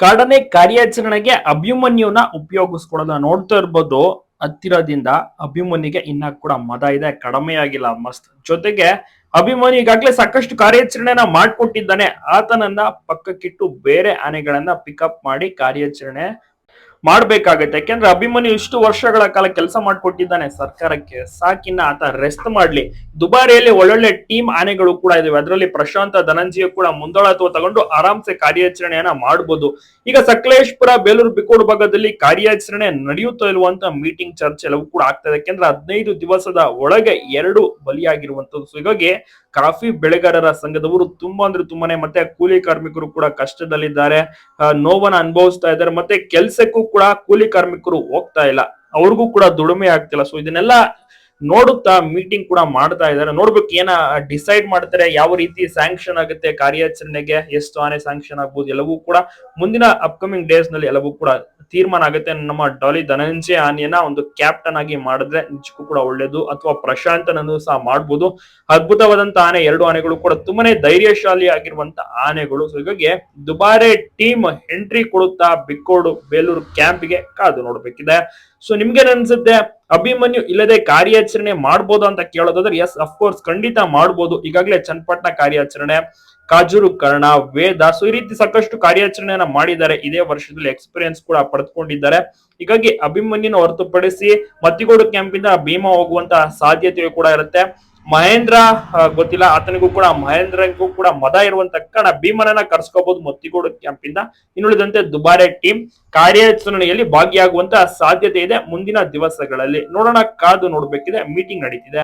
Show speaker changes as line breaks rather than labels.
ಕಡನೆ ಕಾರ್ಯಾಚರಣೆಗೆ ಅಭಿಮನ್ಯುನ ಉಪಯೋಗಿಸ್ಕೊಳ್ಳೋದನ್ನ ನೋಡ್ತಾ ಇರ್ಬೋದು, ಹತ್ತಿರದಿಂದ ಅಭಿಮನ್ಯುಗೆ ಇನ್ನ ಕೂಡ ಮದ ಇದೆ, ಕಡಿಮೆ ಆಗಿಲ್ಲ ಮಸ್ತ್ ಜೊತೆಗೆ ಅಭಿಮನ್ಯು ಈಗಾಗಲೇ ಸಾಕಷ್ಟು ಕಾರ್ಯಾಚರಣೆನ ಮಾಡ್ಕೊಟ್ಟಿದ್ದಾನೆ. ಆತನನ್ನ ಪಕ್ಕಕ್ಕಿಟ್ಟು ಬೇರೆ ಆನೆಗಳನ್ನ ಪಿಕಪ್ ಮಾಡಿ ಕಾರ್ಯಾಚರಣೆ ಮಾಡ್ಬೇಕಾಗತ್ತೆ. ಯಾಕೆಂದ್ರೆ ಅಭಿಮನ್ಯು ಇಷ್ಟು ವರ್ಷಗಳ ಕಾಲ ಕೆಲಸ ಮಾಡ್ಕೊಟ್ಟಿದ್ದಾನೆ ಸರ್ಕಾರಕ್ಕೆ. ಸಾಕಿನ್ನ ಆತ ರೆಸ್ಟ್ ಮಾಡ್ಲಿ. ದುಬಾರಿಯಲ್ಲಿ ಒಳ್ಳೊಳ್ಳೆ ಟೀಮ್ ಆನೆಗಳು ಕೂಡ ಇದಾವೆ. ಅದರಲ್ಲಿ ಪ್ರಶಾಂತ ಧನಂಜಯ ಕೂಡ ಮುಂದಾಳತ್ವ ತಗೊಂಡು ಆರಾಮ್ಸೆ ಕಾರ್ಯಾಚರಣೆಯನ್ನ ಮಾಡಬಹುದು ಈಗ ಸಕಲೇಶ್ಪುರ, ಬೇಲೂರು ಬಿಕೋಡು ಭಾಗದಲ್ಲಿ ಕಾರ್ಯಾಚರಣೆ ನಡೆಯುತ್ತಾ ಇರುವಂತ ಮೀಟಿಂಗ್ ಚರ್ಚೆ ಎಲ್ಲವೂ ಕೂಡ ಆಗ್ತದೆ ಯಾಕೆಂದ್ರೆ ಹದಿನೈದು ದಿವಸದ ಒಳಗೆ ಎರಡು ಬಲಿಯಾಗಿರುವಂತದ್ದು. ಸೊ ಹೀಗಾಗಿ ಕಾಫಿ ಬೆಳೆಗಾರರ ಸಂಘದವರು ತುಂಬಾ ಅಂದ್ರೆ ತುಂಬಾನೇ, ಮತ್ತೆ ಕೂಲಿ ಕಾರ್ಮಿಕರು ಕೂಡ ಕಷ್ಟದಲ್ಲಿದ್ದಾರೆ. ನೋವನ್ನ ಅನುಭವಿಸ್ತಾ ಇದ್ದಾರೆ. ಮತ್ತೆ ಕೆಲ್ಸಕ್ಕೂ ಕೂಡ ಕೂಲಿ ಕಾರ್ಮಿಕರು ಹೋಗ್ತಾ ಇಲ್ಲ. ಅವ್ರಿಗೂ ಕೂಡ ದುಡಿಮೆ ಆಗ್ತಿಲ್ಲ. ಸೊ ಇದನ್ನೆಲ್ಲ ನೋಡುತ್ತಾ ಮೀಟಿಂಗ್ ಕೂಡ ಮಾಡ್ತಾ ಇದ್ದಾರೆ. ನೋಡ್ಬೇಕು ಏನ ಡಿಸೈಡ್ ಮಾಡ್ತಾರೆ, ಯಾವ ರೀತಿ ಸ್ಯಾಂಕ್ಷನ್ ಆಗುತ್ತೆ, ಕಾರ್ಯಾಚರಣೆಗೆ ಎಷ್ಟು ಆನೆ ಸ್ಯಾಂಕ್ಷನ್ ಆಗ್ಬೋದು, ಎಲ್ಲವೂ ಕೂಡ ಮುಂದಿನ ಅಪ್ಕಮಿಂಗ್ ಡೇಸ್ನಲ್ಲಿ ಎಲ್ಲವೂ ಕೂಡ ತೀರ್ಮಾನ ಆಗುತ್ತೆ. ನಮ್ಮ ಡಾಲಿ ಧನಂಜಯ ಆನೆಯನ್ನ ಒಂದು ಕ್ಯಾಪ್ಟನ್ ಆಗಿ ಮಾಡಿದ್ರೆ ನಿಜಕ್ಕೂ ಕೂಡ ಒಳ್ಳೇದು ಅಥವಾ ಪ್ರಶಾಂತನನ್ನು ಸಹ ಮಾಡ್ಬೋದು. ಅದ್ಭುತವಾದಂತ ಆನೆ, ಎರಡು ಆನೆಗಳು ಕೂಡ ತುಂಬಾನೇ ಧೈರ್ಯಶಾಲಿ ಆಗಿರುವಂತ ಆನೆಗಳು. ಸೊ ಹೀಗಾಗಿ ದುಬಾರೆ ಟೀಮ್ ಎಂಟ್ರಿ ಕೊಡುತ್ತಾ ಬಿಕ್ಕೋಡು ಬೇಲೂರು ಕ್ಯಾಂಪ್ಗೆ ಕಾದು ನೋಡ್ಬೇಕಿದೆ. ಸೊ ನಿಮ್ಗೇನ್ ಅನ್ಸುತ್ತೆ ಅಭಿಮನ್ಯು ಇಲ್ಲದೆ ಕಾರ್ಯಾಚರಣೆ ಮಾಡ್ಬೋದು ಅಂತ ಕೇಳೋದಾದ್ರೆ ಎಸ್ ಅಫ್ಕೋರ್ಸ್ ಖಂಡಿತ ಮಾಡ್ಬೋದು. ಈಗಾಗಲೇ ಚನ್ನಪಟ್ಟಣ ಕಾರ್ಯಾಚರಣೆ, ಕಾಜೂರು, ಕರ್ಣ, ವೇದ ಸೊ ಈ ರೀತಿ ಸಾಕಷ್ಟು ಕಾರ್ಯಾಚರಣೆಯನ್ನ ಮಾಡಿದ್ದಾರೆ. ಇದೇ ವರ್ಷದಲ್ಲಿ ಎಕ್ಸ್ಪೀರಿಯನ್ಸ್ ಕೂಡ ಪಡೆದುಕೊಂಡಿದ್ದಾರೆ. ಹೀಗಾಗಿ ಅಭಿಮನ್ಯನ ಹೊರತುಪಡಿಸಿ ಮತ್ತಿಗೋಡು ಕ್ಯಾಂಪ್ ಇಂದ ಭೀಮಾ ಹೋಗುವಂತ ಸಾಧ್ಯತೆಯು ಕೂಡ ಇರುತ್ತೆ. ಮಹೇಂದ್ರ ಗೊತ್ತಿಲ್ಲ, ಆತನಿಗೂ ಕೂಡ ಮಹೇಂದ್ರಗೂ ಕೂಡ ಮದ ಇರುವಂತ ಕಾರಣ ಭೀಮನನ್ನ ಕರ್ಸ್ಕೋಬಹುದು ಮತ್ತಿಗೋಡು ಕ್ಯಾಂಪ್ ಇಂದ ಇನ್ನುಳಿದಂತೆ ದುಬಾರೆ ಟೀಮ್ ಕಾರ್ಯಾಚರಣೆಯಲ್ಲಿ ಭಾಗಿಯಾಗುವಂತ ಸಾಧ್ಯತೆ ಇದೆ ಮುಂದಿನ ದಿವಸಗಳಲ್ಲಿ. ನೋಡೋಣ, ಕಾದು ನೋಡ್ಬೇಕಿದೆ ಮೀಟಿಂಗ್ ನಡೀತಿದೆ.